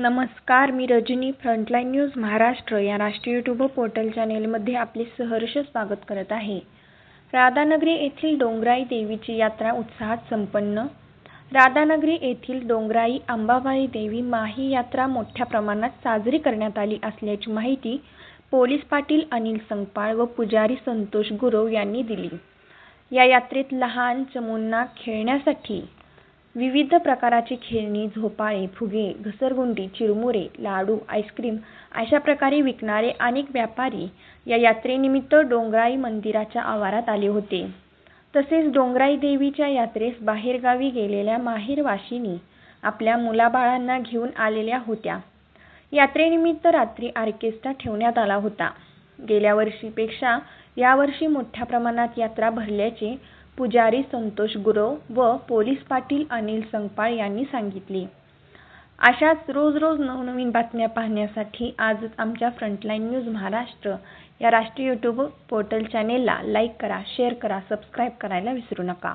नमस्कार मी Rajni frontline news Maharashtra या राष्ट्रीय यूट्यूब पोर्टल चॅनेलमध्ये आपले सहर्ष स्वागत करत आहे. राधानगरी येथील डोंगराई देवीची यात्रा उत्साहात संपन्न. राधानगरी येथील डोंगराई अंबाबाई देवी माही यात्रा मोठ्या प्रमाणात साजरी करण्यात आली असल्याची माहिती पोलीस पाटील अनिल संगपाळ व पुजारी संतोष गुरव यांनी दिली. या यात्रेत लहान चमूंना खेळण्यासाठी विविध प्रकाराची खेळणी झोपाळे फुगे घसरगुंडी चिरमुरे लाडू आईस्क्रीम अशा प्रकारे विकणारे अनेक व्यापारी या यात्रेनिमित्त डोंगराई मंदिराच्या आवारात आले होते. तसेच डोंगराई देवीच्या यात्रेस बाहेरगावी गेलेल्या माहेरवाशिनी आपल्या मुलाबाळांना घेऊन आलेल्या होत्या. यात्रेनिमित्त रात्री ऑर्केस्ट्रा ठेवण्यात आला होता. गेल्या वर्षीपेक्षा यावर्षी मोठ्या प्रमाणात यात्रा भरल्याचे पुजारी संतोष गुरव व पोलीस पाटील अनिल संगपाळ यांनी सांगितली. अशाच रोज रोज नवनवीन बातम्या पाहण्यासाठी आजच आमच्या फ्रंटलाईन न्यूज महाराष्ट्र या राष्ट्रीय यूट्यूब पोर्टल चॅनेलला लाईक करा शेअर करा सबस्क्राईब करायला विसरू नका.